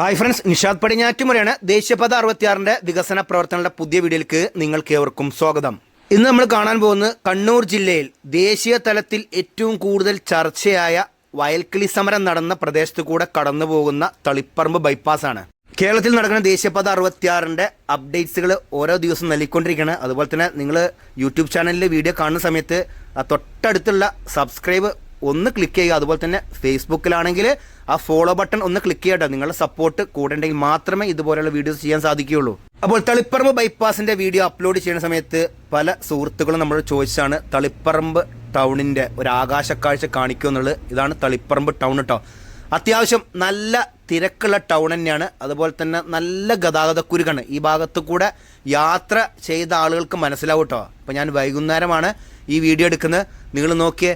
Hi friends Nishad പടിഞ്ഞാറ്റുമുറയാണ് ദേശീയപാത അറുപത്തിയാറിന്റെ വികസന പ്രവർത്തനങ്ങളുടെ പുതിയ വീഡിയോയിലേക്ക് നിങ്ങൾക്ക് ഏവർക്കും സ്വാഗതം. ഇന്ന് നമ്മൾ കാണാൻ പോകുന്നത് കണ്ണൂർ ജില്ലയിൽ ദേശീയ തലത്തിൽ ഏറ്റവും കൂടുതൽ ചർച്ചയായ വയൽക്കിളി സമരം നടന്ന പ്രദേശത്ത് കൂടെ കടന്നു പോകുന്ന തളിപ്പറമ്പ് ആണ്. കേരളത്തിൽ നടക്കുന്ന ദേശീയപാത അറുപത്തിയാറിന്റെ അപ്ഡേറ്റ്സുകൾ ഓരോ ദിവസം നൽകിക്കൊണ്ടിരിക്കുകയാണ്. അതുപോലെ തന്നെ നിങ്ങൾ യൂട്യൂബ് ചാനലിൽ വീഡിയോ കാണുന്ന സമയത്ത് തൊട്ടടുത്തുള്ള സബ്സ്ക്രൈബ് ഒന്ന് ക്ലിക്ക് ചെയ്യുക. അതുപോലെ തന്നെ ഫേസ്ബുക്കിലാണെങ്കിൽ ആ ഫോളോ ബട്ടൺ ഒന്ന് ക്ലിക്ക് ചെയ്യട്ടോ നിങ്ങളുടെ സപ്പോർട്ട് കൂടെണ്ടെങ്കിൽ മാത്രമേ ഇതുപോലെയുള്ള വീഡിയോസ് ചെയ്യാൻ സാധിക്കുകയുള്ളൂ. അപ്പോൾ തളിപ്പറമ്പ് ബൈപ്പാസിന്റെ വീഡിയോ അപ്ലോഡ് ചെയ്യുന്ന സമയത്ത് പല സുഹൃത്തുക്കളും നമ്മൾ ചോദിച്ചാണ് തളിപ്പറമ്പ് ടൗണിന്റെ ഒരു ആകാശക്കാഴ്ച കാണിക്കുക എന്നുള്ളത്. ഇതാണ് തളിപ്പറമ്പ് ടൗൺ കേട്ടോ അത്യാവശ്യം നല്ല തിരക്കുള്ള ടൗൺ തന്നെയാണ്. അതുപോലെ തന്നെ നല്ല ഗതാഗതക്കുരുക്കാണ്. ഈ ഭാഗത്ത് കൂടെ യാത്ര ചെയ്ത ആളുകൾക്ക് മനസ്സിലാവും കേട്ടോ അപ്പോൾ ഞാൻ വൈകുന്നേരമാണ് ഈ വീഡിയോ എടുക്കുന്നത്. നിങ്ങൾ നോക്കിയേ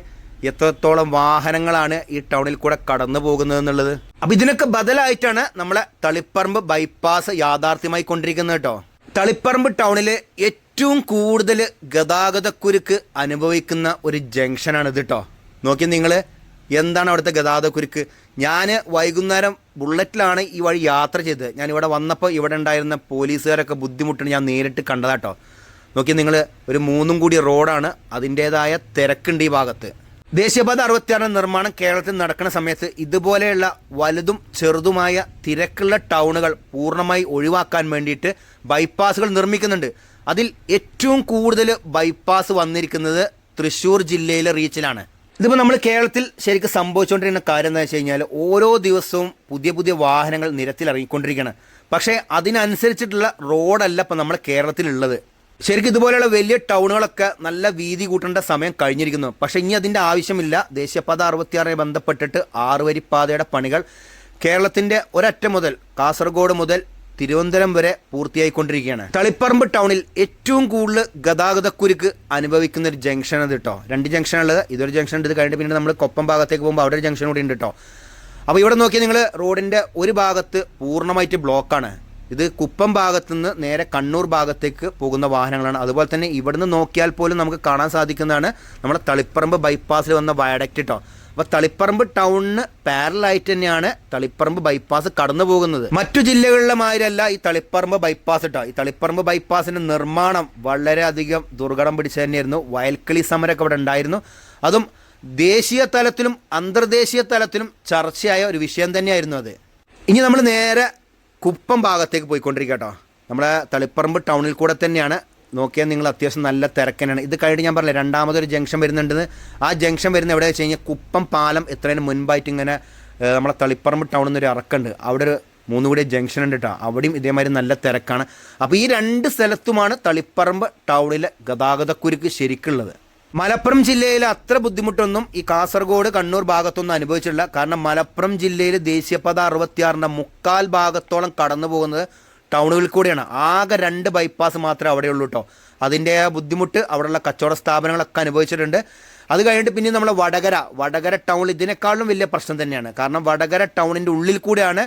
എത്രത്തോളം വാഹനങ്ങളാണ് ഈ ടൗണിൽ കൂടെ കടന്നു പോകുന്നത് എന്നുള്ളത്? അപ്പൊ ഇതിനൊക്കെ ബദലായിട്ടാണ് നമ്മളെ തളിപ്പറമ്പ് ബൈപ്പാസ് യാഥാർത്ഥ്യമായി കൊണ്ടിരിക്കുന്നത് കേട്ടോ. തളിപ്പറമ്പ് ടൗണിൽ ഏറ്റവും കൂടുതൽ ഗതാഗതക്കുരുക്ക് അനുഭവിക്കുന്ന ഒരു ജംഗ്ഷനാണ് ഇത് കേട്ടോ. നോക്കി നിങ്ങൾ എന്താണ് അവിടുത്തെ ഗതാഗതക്കുരുക്ക്? ഞാൻ വൈകുന്നേരം ബുള്ളറ്റിലാണ് ഈ വഴി യാത്ര ചെയ്തത്. ഞാൻ ഇവിടെ വന്നപ്പോൾ ഇവിടെ ഉണ്ടായിരുന്ന പോലീസുകാരൊക്കെ ബുദ്ധിമുട്ടുണ്ട് ഞാൻ നേരിട്ട് കണ്ടതാട്ടോ നോക്കി നിങ്ങൾ ഒരു മൂന്നും കൂടി റോഡാണ് അതിന്റേതായ തിരക്കുണ്ട് ഈ ഭാഗത്ത്. ദേശീയപാത അറുപത്തിയാറ് നിർമ്മാണം കേരളത്തിൽ നടക്കുന്ന സമയത്ത് ഇതുപോലെയുള്ള വലുതും ചെറുതുമായ തിരക്കുള്ള ടൗണുകൾ പൂർണമായി ഒഴിവാക്കാൻ വേണ്ടിയിട്ട് ബൈപ്പാസുകൾ നിർമ്മിക്കുന്നുണ്ട്. അതിൽ ഏറ്റവും കൂടുതൽ ബൈപ്പാസ് വന്നിരിക്കുന്നത് തൃശ്ശൂർ ജില്ലയിലെ റീച്ചിലാണ്. ഇതിപ്പോൾ നമ്മൾ കേരളത്തിൽ ശരിക്കും സംഭവിച്ചുകൊണ്ടിരിക്കുന്ന കാര്യം എന്താ വെച്ച് കഴിഞ്ഞാൽ ഓരോ ദിവസവും പുതിയ പുതിയ വാഹനങ്ങൾ നിരത്തിൽ ഇറങ്ങിക്കൊണ്ടിരിക്കുകയാണ് പക്ഷേ അതിനനുസരിച്ചിട്ടുള്ള റോഡല്ല ഇപ്പം നമ്മുടെ കേരളത്തിലുള്ളത്. ശരിക്കും ഇതുപോലെയുള്ള വലിയ ടൗണുകളൊക്കെ നല്ല വീതി കൂട്ടേണ്ട സമയം കഴിഞ്ഞിരിക്കുന്നു. പക്ഷെ ഇനി അതിന്റെ ആവശ്യമില്ല. ദേശീയപാത അറുപത്തിയാറിനെ ബന്ധപ്പെട്ടിട്ട് ആറുവരിപ്പാതയുടെ പണികൾ കേരളത്തിന്റെ ഒരറ്റം മുതൽ കാസർഗോഡ് മുതൽ തിരുവനന്തപുരം വരെ പൂർത്തിയായിക്കൊണ്ടിരിക്കുകയാണ്. തളിപ്പറമ്പ് ടൗണിൽ ഏറ്റവും കൂടുതൽ ഗതാഗതക്കുരുക്ക് അനുഭവിക്കുന്ന ഒരു ജംഗ്ഷൻ അത് കേട്ടോ രണ്ട് ജംഗ്ഷൻ ഉള്ളത് ഇതൊരു ജംഗ്ഷൻ ഉണ്ട് ഇത് കഴിഞ്ഞിട്ട് പിന്നെ നമ്മൾ കൊപ്പം ഭാഗത്തേക്ക് പോകുമ്പോൾ അവിടെ ഒരു ജംഗ്ഷൻ കൂടി ഉണ്ട് കേട്ടോ അപ്പോൾ ഇവിടെ നോക്കിയാൽ നിങ്ങൾ റോഡിന്റെ ഒരു ഭാഗത്ത് പൂർണമായിട്ട് ബ്ലോക്കാണ്. ഇത് കുപ്പം ഭാഗത്തു നിന്ന് നേരെ കണ്ണൂർ ഭാഗത്തേക്ക് പോകുന്ന വാഹനങ്ങളാണ്. അതുപോലെ തന്നെ ഇവിടുന്ന് നോക്കിയാൽ പോലും നമുക്ക് കാണാൻ സാധിക്കുന്നതാണ് നമ്മുടെ തളിപ്പറമ്പ് ബൈപ്പാസിൽ വന്ന വയഡക്റ്റ് കേട്ടോ അപ്പോൾ തളിപ്പറമ്പ് ടൗണിന് പാരലായിട്ട് തന്നെയാണ് തളിപ്പറമ്പ് ബൈപ്പാസ് കടന്നു പോകുന്നത്. മറ്റു ജില്ലകളിലെ മാതിരിയല്ല ഈ തളിപ്പറമ്പ് ബൈപ്പാസ് കേട്ടോ ഈ തളിപ്പറമ്പ് ബൈപ്പാസിന്റെ നിർമ്മാണം വളരെയധികം ദുർഘടം പിടിച്ചു തന്നെയായിരുന്നു. വയൽക്കിളി സമരമൊക്കെ ഇവിടെ ഉണ്ടായിരുന്നു. അതും ദേശീയ തലത്തിലും അന്തർദേശീയ തലത്തിലും ചർച്ചയായ ഒരു വിഷയം തന്നെയായിരുന്നു അത്. ഇനി നമ്മൾ നേരെ കുപ്പം ഭാഗത്തേക്ക് പോയിക്കൊണ്ടിരിക്കുക കേട്ടോ. നമ്മുടെ തളിപ്പറമ്പ് ടൗണിൽ കൂടെ തന്നെയാണ്. നോക്കിയാൽ നിങ്ങൾ അത്യാവശ്യം നല്ല തിരക്കനാണ്. ഇത് കഴിഞ്ഞ് ഞാൻ പറഞ്ഞില്ല രണ്ടാമതൊരു ജംഗ്ഷൻ വരുന്നുണ്ടെന്ന്. ആ ജംഗ്ഷൻ വരുന്ന എവിടെ വെച്ച് കഴിഞ്ഞാൽ കുപ്പം പാലം എത്രയും മുൻപായിട്ട് ഇങ്ങനെ നമ്മളെ തളിപ്പറമ്പ് ടൗണിൽ നിന്നൊരു ഇറക്കുണ്ട് അവിടെ ഒരു മൂന്ന് കൂടി ജംഗ്ഷൻ ഉണ്ട് കേട്ടോ. അവിടെയും ഇതേമാതിരി നല്ല തിരക്കാണ്. അപ്പോൾ ഈ രണ്ട് സ്ഥലത്തുമാണ് തളിപ്പറമ്പ് ടൗണിലെ ഗതാഗതക്കുരുക്ക് ശരിക്കുള്ളത്. മലപ്പുറം ജില്ലയിൽ അത്ര ബുദ്ധിമുട്ടൊന്നും ഈ കാസർഗോഡ് കണ്ണൂർ ഭാഗത്തൊന്നും അനുഭവിച്ചിട്ടില്ല. കാരണം മലപ്പുറം ജില്ലയിൽ ദേശീയപാത അറുപത്തിയാറിന്റെ മുക്കാൽ ഭാഗത്തോളം കടന്നു പോകുന്നത് ടൗണുകളിൽ കൂടിയാണ്. ആകെ രണ്ട് ബൈപ്പാസ് മാത്രമേ അവിടെയുള്ളൂ കേട്ടോ അതിന്റെ ബുദ്ധിമുട്ട് അവിടെയുള്ള കച്ചവട സ്ഥാപനങ്ങളൊക്കെ അനുഭവിച്ചിട്ടുണ്ട്. അത് കഴിഞ്ഞിട്ട് പിന്നെ നമ്മൾ വടകര. വടകര ടൗൺ ഇതിനേക്കാളും വലിയ പ്രശ്നം തന്നെയാണ്. കാരണം വടകര ടൗണിന്റെ ഉള്ളിൽ കൂടെയാണ്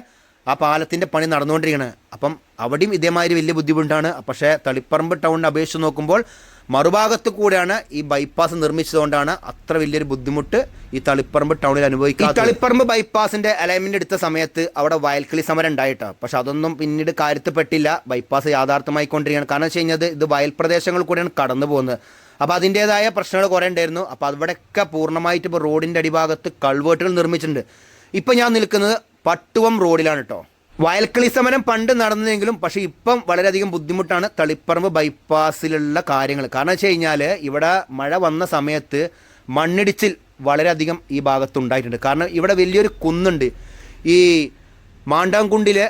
ആ പാലത്തിന്റെ പണി നടന്നുകൊണ്ടിരിക്കുകയാണ് അപ്പം അവിടെയും ഇതേമാതിരി വലിയ ബുദ്ധിമുട്ടാണ്. പക്ഷേ തളിപ്പറമ്പ് ടൗണിനെ അപേക്ഷിച്ച് നോക്കുമ്പോൾ മറുഭാഗത്ത് കൂടെയാണ് ഈ ബൈപ്പാസ് നിർമ്മിച്ചതുകൊണ്ടാണ് അത്ര വലിയൊരു ബുദ്ധിമുട്ട് ഈ തളിപ്പറമ്പ് ടൗണിൽ അനുഭവിക്കുക തളിപ്പറമ്പ് ബൈപ്പാസിന്റെ അലൈൻമെന്റ് എടുത്ത സമയത്ത് അവിടെ വയൽക്കിളി സമരം ഉണ്ടായിട്ടോ? പക്ഷെ അതൊന്നും പിന്നീട് കാര്യത്തിൽപ്പെട്ടില്ല ബൈപ്പാസ് യാഥാർത്ഥ്യമായിക്കൊണ്ടിരിക്കുകയാണ് കാരണം വെച്ച് കഴിഞ്ഞാൽ ഇത് വയൽ പ്രദേശങ്ങൾ കൂടെയാണ് കടന്നു പോകുന്നത്. അപ്പോൾ അതിന്റേതായ പ്രശ്നങ്ങൾ കുറേ ഉണ്ടായിരുന്നു. അപ്പോൾ അവിടെയൊക്കെ പൂർണമായിട്ട് ഇപ്പോൾ റോഡിന്റെ അടിഭാഗത്ത് കൾവേട്ടുകൾ നിർമ്മിച്ചിട്ടുണ്ട്. ഇപ്പം ഞാൻ നിൽക്കുന്നത് പട്ടുവം റോഡിലാണ് കേട്ടോ വയൽക്കിളി സമരം പണ്ട് നടന്നതെങ്കിലും പക്ഷേ ഇപ്പം വളരെയധികം ബുദ്ധിമുട്ടാണ് തളിപ്പറമ്പ് ബൈപ്പാസിലുള്ള കാര്യങ്ങൾ. കാരണം വെച്ച് കഴിഞ്ഞാൽ ഇവിടെ മഴ വന്ന സമയത്ത് മണ്ണിടിച്ചിൽ വളരെയധികം ഈ ഭാഗത്തുണ്ടായിട്ടുണ്ട്. കാരണം ഇവിടെ വലിയൊരു കുന്നുണ്ട്. ഈ മാണ്ടാംകുണ്ടിലെ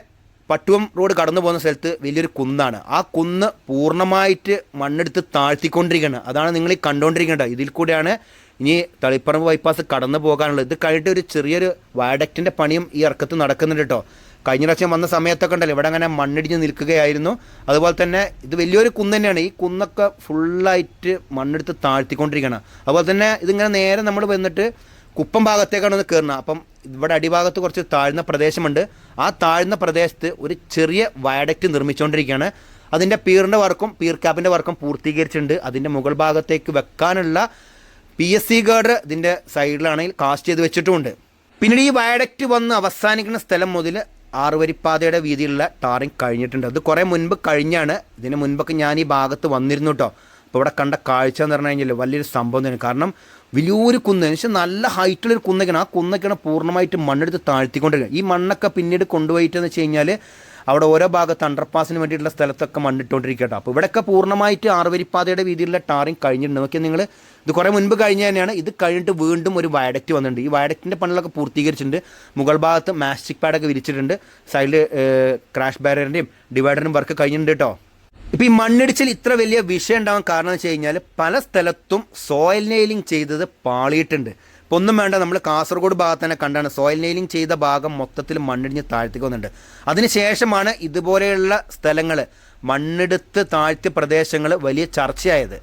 പട്ടുവം റോഡ് കടന്നു പോകുന്ന സ്ഥലത്ത് വലിയൊരു കുന്നാണ്. ആ കുന്ന് പൂർണമായിട്ട് മണ്ണെടുത്ത് താഴ്ത്തിക്കൊണ്ടിരിക്കുകയാണ്. അതാണ് നിങ്ങൾ ഈ കണ്ടുകൊണ്ടിരിക്കേണ്ടത് ഇതിൽ കൂടെയാണ് ഇനി തളിപ്പറമ്പ് ബൈപ്പാസ് കടന്നു പോകാനുള്ളത്. ഇത് കഴിഞ്ഞിട്ട് ഒരു ചെറിയൊരു വയഡക്റ്റിന്റെ പണിയും ഈ ഇറക്കത്ത് നടക്കുന്നുണ്ട് കേട്ടോ കഴിഞ്ഞ പ്രാവശ്യം വന്ന സമയത്തൊക്കെ ഉണ്ടല്ലോ ഇവിടെ അങ്ങനെ മണ്ണിടിഞ്ഞ് നിൽക്കുകയായിരുന്നു. അതുപോലെ തന്നെ ഇത് വലിയൊരു കുന്ന് തന്നെയാണ്. ഈ കുന്നൊക്കെ ഫുള്ളായിട്ട് മണ്ണെടുത്ത് താഴ്ത്തിക്കൊണ്ടിരിക്കണം അതുപോലെ തന്നെ ഇതിങ്ങനെ നേരെ നമ്മൾ വന്നിട്ട് കുപ്പം ഭാഗത്തേക്കാണ് ഒന്ന് കയറുന്നത് അപ്പം ഇവിടെ അടിഭാഗത്ത് കുറച്ച് താഴ്ന്ന പ്രദേശമുണ്ട്. ആ താഴ്ന്ന പ്രദേശത്ത് ഒരു ചെറിയ വയഡക്റ്റ് നിർമ്മിച്ചുകൊണ്ടിരിക്കുകയാണ്. അതിന്റെ പീറിന്റെ വർക്കും പീർ ക്യാബിന്റെ വർക്കും പൂർത്തീകരിച്ചിട്ടുണ്ട്. അതിന്റെ മുകൾ ഭാഗത്തേക്ക് വെക്കാനുള്ള പി എസ് സി ഗാർഡ് ഇതിന്റെ സൈഡിലാണെങ്കിൽ കാസ്റ്റ് ചെയ്ത് വെച്ചിട്ടുമുണ്ട്. പിന്നീട് ഈ വയഡക്റ്റ് വന്ന് അവസാനിക്കുന്ന സ്ഥലം മുതൽ ആറുവരിപ്പാതയുടെ വീതിയിലുള്ള ടാറിങ് കഴിഞ്ഞിട്ടുണ്ട്. അത് കുറേ മുൻപ് കഴിഞ്ഞാണ്. ഇതിന് മുൻപൊക്കെ ഞാൻ ഈ ഭാഗത്ത് വന്നിരുന്നു കേട്ടോ അപ്പോൾ ഇവിടെ കണ്ട കാഴ്ച എന്ന് പറഞ്ഞു കഴിഞ്ഞാൽ വലിയൊരു സംഭവം തന്നെ കാരണം വലിയൊരു കുന്ന് പക്ഷേ നല്ല ഹൈറ്റുള്ളൊരു കുന്നൊക്കെയാണ്. ആ കുന്നൊക്കെയാണ് പൂർണമായിട്ട് മണ്ണെടുത്ത് താഴ്ത്തിക്കൊണ്ടിരിക്കുക ഈ മണ്ണൊക്കെ പിന്നീട് കൊണ്ടുപോയിട്ടെന്ന് വെച്ച് കഴിഞ്ഞാൽ അവിടെ ഓരോ ഭാഗത്ത് അണ്ടർപാസിന് വേണ്ടിയിട്ടുള്ള സ്ഥലത്തൊക്കെ മണ്ണിട്ടുകൊണ്ടിരിക്കട്ടോ അപ്പോൾ ഇവിടെയൊക്കെ പൂർണമായിട്ട് ആറുവരിപ്പാതയുടെ വീതിയിലുള്ള ടാറിങ് കഴിഞ്ഞിട്ടുണ്ട്. നോക്കിയാൽ നിങ്ങൾ ഇത് കുറേ മുൻപ് കഴിഞ്ഞ തന്നെയാണ്. ഇത് കഴിഞ്ഞിട്ട് വീണ്ടും ഒരു വയഡക്റ്റ് വന്നിട്ടുണ്ട്. ഈ വയഡക്റ്റിന്റെ പണികളൊക്കെ പൂർത്തീകരിച്ചിട്ടുണ്ട്. മുകൾ ഭാഗത്ത് മാസ്റ്റിക് പാഡൊക്കെ വിരിച്ചിട്ടുണ്ട്. സൈഡിൽ ക്രാഷ് ബാരറിന്റെയും ഡിവൈഡറിന്റെയും വർക്ക് കഴിഞ്ഞിട്ടുണ്ട് കേട്ടോ. ഇപ്പോൾ ഈ മണ്ണിടിച്ചിൽ ഇത്ര വലിയ വിഷയം ഉണ്ടാകാൻ കാരണം വെച്ച് കഴിഞ്ഞാൽ പല സ്ഥലത്തും സോയിൽ നെയിലിംഗ് ചെയ്തത് പാളിയിട്ടുണ്ട്. ഇപ്പോൾ ഒന്നും വേണ്ട നമ്മൾ കാസർഗോഡ് ഭാഗത്ത് തന്നെ കണ്ടാണ് സോയിൽ നെയിലിംഗ് ചെയ്ത ഭാഗം മൊത്തത്തിൽ മണ്ണിടിഞ്ഞ് താഴ്ത്തിക്ക് വന്നിട്ടുണ്ട്. അതിനുശേഷമാണ് ഇതുപോലെയുള്ള സ്ഥലങ്ങൾ മണ്ണെടുത്ത് താഴ്ത്തിയ പ്രദേശങ്ങൾ വലിയ ചർച്ചയായത്.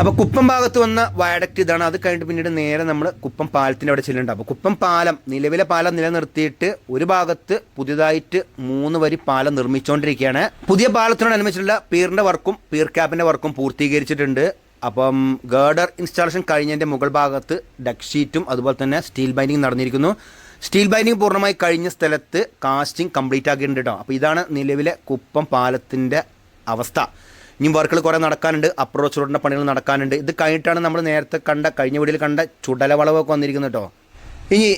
അപ്പോൾ കുപ്പം ഭാഗത്ത് വന്ന വയഡക്റ്റ് ഇതാണ്. അത് കഴിഞ്ഞിട്ട് പിന്നീട് നേരെ നമ്മൾ കുപ്പം പാലത്തിന്റെ അവിടെ ചെല്ലുന്നുണ്ട്. അപ്പോൾ കുപ്പം പാലം നിലവിലെ പാലം നിലനിർത്തിയിട്ട് ഒരു ഭാഗത്ത് പുതിയതായിട്ട് മൂന്ന് വരി പാലം നിർമ്മിച്ചുകൊണ്ടിരിക്കുകയാണ് പുതിയ പാലത്തിനോടനുബന്ധിച്ചുള്ള പീറിന്റെ വർക്കും പീർ ക്യാപ്പിന്റെ വർക്കും പൂർത്തീകരിച്ചിട്ടുണ്ട്. അപ്പം ഗേർഡർ ഇൻസ്റ്റാളേഷൻ കഴിഞ്ഞതിന്റെ മുകൾ ഭാഗത്ത് ഡക്ക് ഷീറ്റും അതുപോലെ തന്നെ സ്റ്റീൽ ബൈൻഡിങ് നടന്നിരിക്കുന്നു. സ്റ്റീൽ ബൈൻഡിങ് പൂർണമായി കഴിഞ്ഞ സ്ഥലത്ത് കാസ്റ്റിംഗ് കംപ്ലീറ്റ് ആക്കിയിട്ടുണ്ട് കേട്ടോ. അപ്പോൾ ഇതാണ് നിലവിലെ കുപ്പം പാലത്തിന്റെ അവസ്ഥ. ഇനിയും വർക്കുകൾ കുറേ നടക്കാനുണ്ട്. അപ്രോച്ച് റോഡിന്റെ പണികൾ നടക്കാനുണ്ട്. ഇത് കഴിഞ്ഞിട്ടാണ് നമ്മൾ നേരത്തെ കണ്ട കഴിഞ്ഞ വീടിൽ കണ്ട ചുടല വളവൊക്കെ വന്നിരിക്കുന്നത് കേട്ടോ. ഇനി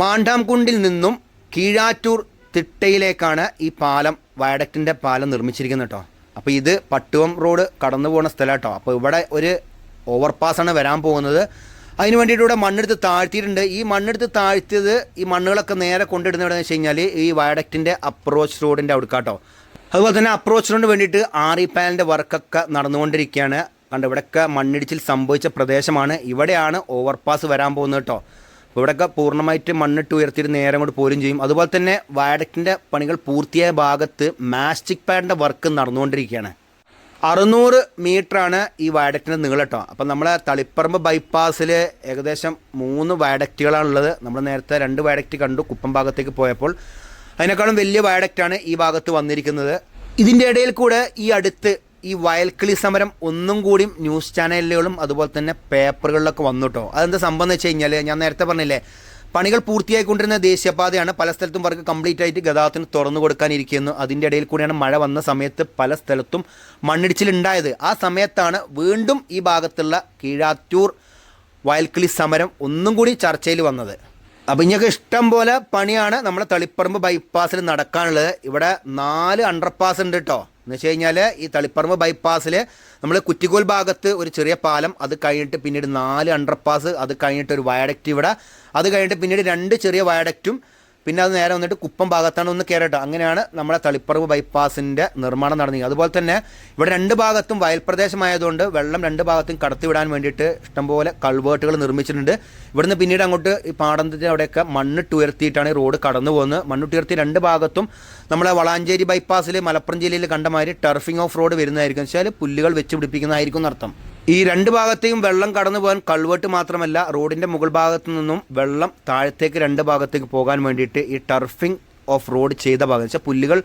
മാണ്ടാംകുണ്ടിൽ നിന്നും കീഴാറ്റൂർ തിട്ടയിലേക്കാണ് ഈ പാലം വയഡക്റ്റിന്റെ പാലം നിർമ്മിച്ചിരിക്കുന്നത് കേട്ടോ. അപ്പോൾ ഇത് പട്ടുവം റോഡ് കടന്നു പോകുന്ന സ്ഥലം കേട്ടോ. അപ്പോൾ ഇവിടെ ഒരു ഓവർപാസാണ് വരാൻ പോകുന്നത്. അതിന് വേണ്ടിയിട്ട് ഇവിടെ മണ്ണെടുത്ത് താഴ്ത്തിയിട്ടുണ്ട്. ഈ മണ്ണെടുത്ത് താഴ്ത്തിയത് ഈ മണ്ണുകളൊക്കെ നേരെ കൊണ്ടിടുന്ന എവിടെയെന്ന് വെച്ച് കഴിഞ്ഞാൽ ഈ വയഡക്റ്റിന്റെ അപ്രോച്ച് റോഡിന്റെ അവിടുക്കാട്ടോ. അതുപോലെ തന്നെ അപ്രോച്ച് റോഡിന് വേണ്ടിയിട്ട് പാനലിന്റെ വർക്കൊക്കെ നടന്നുകൊണ്ടിരിക്കുകയാണ്. കണ്ട് ഇവിടെയൊക്കെ മണ്ണിടിച്ചിൽ സംഭവിച്ച പ്രദേശമാണ്. ഇവിടെയാണ് ഓവർപാസ് വരാൻ പോകുന്നത് കേട്ടോ. അപ്പോൾ ഇവിടെയൊക്കെ പൂർണമായിട്ട് മണ്ണിട്ട് ഉയർത്തിയിട്ട് നേരെ കൊണ്ട് പോരും ചെയ്യും. അതുപോലെ തന്നെ വയഡക്റ്റിന്റെ പണികൾ പൂർത്തിയായ ഭാഗത്ത് മാസ്റ്റിക് പാഡിന്റെ വർക്ക് നടന്നുകൊണ്ടിരിക്കുകയാണ്. അറുന്നൂറ് ആണ് ഈ വയഡക്റ്റിന്റെ നീളം കേട്ടോ. അപ്പം നമ്മളെ തളിപ്പറമ്പ് ബൈപ്പാസിൽ ഏകദേശം മൂന്ന് വയഡക്റ്റുകളാണുള്ളത്. നമ്മൾ നേരത്തെ രണ്ട് വയഡക്റ്റ് കണ്ടു കുപ്പം ഭാഗത്തേക്ക് പോയപ്പോൾ. അതിനേക്കാളും വലിയ വയഡക്റ്റാണ് ഈ ഭാഗത്ത് വന്നിരിക്കുന്നത്. ഇതിന്റെ ഇടയിൽ കൂടെ ഈ അടുത്ത് ഈ വയൽക്കിളി സമരം ഒന്നും കൂടിയും ന്യൂസ് ചാനലുകളും അതുപോലെ തന്നെ പേപ്പറുകളിലൊക്കെ വന്നു കേട്ടോ അതെന്താ സംഭവം എന്ന് വെച്ച് കഴിഞ്ഞാൽ ഞാൻ നേരത്തെ പറഞ്ഞില്ലേ പണികൾ പൂർത്തിയായിക്കൊണ്ടിരുന്ന ദേശീയപാതയാണ്. പല സ്ഥലത്തും വർക്ക് കംപ്ലീറ്റ് ആയിട്ട് ഗതാഗതത്തിന് തുറന്നു കൊടുക്കാനിരിക്കുന്നു അതിന്റെ ഇടയിൽ കൂടിയാണ് മഴ വന്ന സമയത്ത് പല സ്ഥലത്തും മണ്ണിടിച്ചിലുണ്ടായത്. ആ സമയത്താണ് വീണ്ടും ഈ ഭാഗത്തുള്ള കീഴാറ്റൂർ വയൽക്കിളി സമരം ഒന്നും കൂടി ചർച്ചയിൽ വന്നത്. അപ്പം ഇഷ്ടം പോലെ പണിയാണ് നമ്മുടെ തളിപ്പറമ്പ് ബൈപ്പാസിൽ നടക്കാനുള്ളത്. ഇവിടെ നാല് അണ്ടർപാസ് ഉണ്ട് കേട്ടോ എന്ന് വെച്ച് കഴിഞ്ഞാൽ ഈ തളിപ്പറമ്പ് ബൈപ്പാസിൽ നമ്മൾ കുറ്റിക്കോൽ ഭാഗത്ത് ഒരു ചെറിയ പാലം അത് കഴിഞ്ഞിട്ട് പിന്നീട് നാല് അണ്ടർപാസ് അത് കഴിഞ്ഞിട്ട് ഒരു വയഡക്റ്റ് ഇവിടെ. അത് കഴിഞ്ഞിട്ട് പിന്നീട് രണ്ട് ചെറിയ വയഡക്റ്റും പിന്നെ അത് നേരെ വന്നിട്ട് കുപ്പം ഭാഗത്താണ് ഒന്ന് കയറട്ടോ അങ്ങനെയാണ് നമ്മുടെ തളിപ്പറവ് ബൈപ്പാസിന്റെ നിർമ്മാണം നടന്നത്. അതുപോലെ തന്നെ ഇവിടെ രണ്ട് ഭാഗത്തും വയൽ പ്രദേശമായതുകൊണ്ട് വെള്ളം രണ്ട് ഭാഗത്തും കടത്തിവിടാൻ വേണ്ടിയിട്ട് ഇഷ്ടംപോലെ കൾവേർട്ടുകൾ നിർമ്മിച്ചിട്ടുണ്ട്. ഇവിടുന്ന് പിന്നീട് അങ്ങോട്ട് ഈ പാടത്തിന്റെ അവിടെയൊക്കെ മണ്ണിട്ട് ഉയർത്തിയിട്ടാണ് ഈ റോഡ് കടന്നു പോകുന്നത്. മണ്ണിട്ട് ഉയർത്തി രണ്ട് ഭാഗത്തും നമ്മളെ വളാഞ്ചേരി ബൈപ്പാസിൽ മലപ്പുറം ജില്ലയിൽ കണ്ടമാതിരി ടർഫിംഗ് ഓഫ് റോഡ് വരുന്നതായിരിക്കും. വെച്ചാൽ പുല്ലുകൾ വെച്ച് പിടിപ്പിക്കുന്നതായിരിക്കും എന്നർത്ഥം. ഈ രണ്ട് ഭാഗത്തെയും വെള്ളം കടന്നു പോകാൻ കൾവെട്ട് മാത്രമല്ല റോഡിന്റെ മുകൾ ഭാഗത്തു നിന്നും വെള്ളം താഴത്തേക്ക് രണ്ട് ഭാഗത്തേക്ക് പോകാൻ വേണ്ടിയിട്ട് ഈ ടർഫിംഗ് ഓഫ് റോഡ് ചെയ്ത ഭാഗം. വെച്ചാൽ പുല്ലുകൾ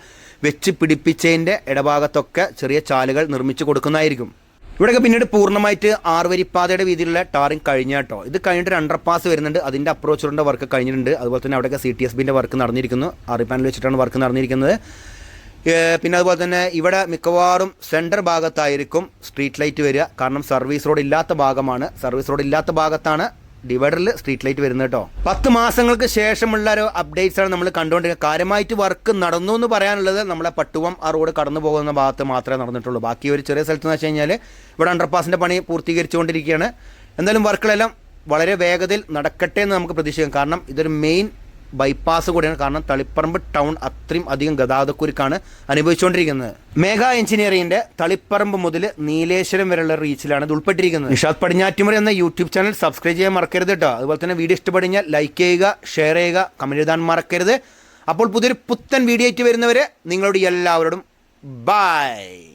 വെച്ച് പിടിപ്പിച്ചതിന്റെ ഇടഭാഗത്തൊക്കെ ചെറിയ ചാലുകൾ നിർമ്മിച്ചു കൊടുക്കുന്നതായിരിക്കും. ഇവിടെയൊക്കെ പിന്നീട് പൂർണമായിട്ട് ആറുവരിപ്പാതയുടെ വീതിയിലുള്ള ടാറിങ് കഴിഞ്ഞ കേട്ടോ. ഇത് കഴിഞ്ഞിട്ട് ഒരു അണ്ടർപാസ് വരുന്നുണ്ട്. അതിന്റെ അപ്രോച്ച് റോഡിന്റെ വർക്ക് കഴിഞ്ഞിട്ടുണ്ട്. അതുപോലെ തന്നെ അവിടെയൊക്കെ സി ടി എസ് ബിന്റെ വർക്ക് നടന്നിരിക്കുന്നു. ആറി പാനൽ വെച്ചിട്ടാണ് വർക്ക് നടന്നിരിക്കുന്നത്. പിന്നെ അതുപോലെ തന്നെ ഇവിടെ മിക്കവാറും സെന്റർ ഭാഗത്തായിരിക്കും സ്ട്രീറ്റ് ലൈറ്റ് വരിക. കാരണം സർവീസ് റോഡ് ഇല്ലാത്ത ഭാഗമാണ്. സർവീസ് റോഡ് ഇല്ലാത്ത ഭാഗത്താണ് ഡിവൈഡറിൽ സ്ട്രീറ്റ് ലൈറ്റ് വരുന്നത് കേട്ടോ. പത്ത് മാസങ്ങൾക്ക് ശേഷമുള്ള ഒരു അപ്ഡേറ്റ്സ് ആണ് നമ്മൾ കണ്ടുകൊണ്ടിരിക്കുന്നത്. കാര്യമായിട്ട് വർക്ക് നടന്നു എന്ന് പറയാനുള്ളത് നമ്മളെ പട്ടുവം ആ റോഡ് കടന്നു പോകുന്ന ഭാഗത്ത് മാത്രമേ നടന്നിട്ടുള്ളൂ. ബാക്കി ഒരു ചെറിയ സ്ഥലത്ത് എന്ന് വെച്ച് കഴിഞ്ഞാൽ ഇവിടെ അണ്ടർപാസിന്റെ പണി പൂർത്തീകരിച്ചുകൊണ്ടിരിക്കുകയാണ്. എന്തായാലും വർക്കുകളെല്ലാം വളരെ വേഗതയിൽ നടക്കട്ടെ എന്ന് നമുക്ക് പ്രതീക്ഷിക്കാം. കാരണം ഇതൊരു മെയിൻ ബൈപ്പാസ് കൂടിയാണ്. കാരണം തളിപ്പറമ്പ് ടൗൺ അത്രയും അധികം ഗതാഗതക്കുരുക്കാണ് അനുഭവിച്ചുകൊണ്ടിരിക്കുന്നത്. മേഘ എഞ്ചിനീയറിംഗിന്റെ തളിപ്പറമ്പ് മുതൽ നീലേശ്വരം വരെയുള്ള റീച്ചിലാണ് ഇത് ഉൾപ്പെട്ടിരിക്കുന്നത്. നിഷാദ് പടിഞ്ഞാറ്റുമുറി എന്ന യൂട്യൂബ് ചാനൽ സബ്സ്ക്രൈബ് ചെയ്യാൻ മറക്കരുത് കേട്ടോ അതുപോലെ തന്നെ വീഡിയോ ഇഷ്ടപ്പെടിഞ്ഞാൽ ലൈക്ക് ചെയ്യുക ഷെയർ ചെയ്യുക കമന്റ് എഴുതാൻ മറക്കരുത്. അപ്പോൾ പുതിയൊരു പുത്തൻ വീഡിയോ ആയിട്ട് വരുന്നവരെ നിങ്ങളോട് എല്ലാവരോടും ബൈ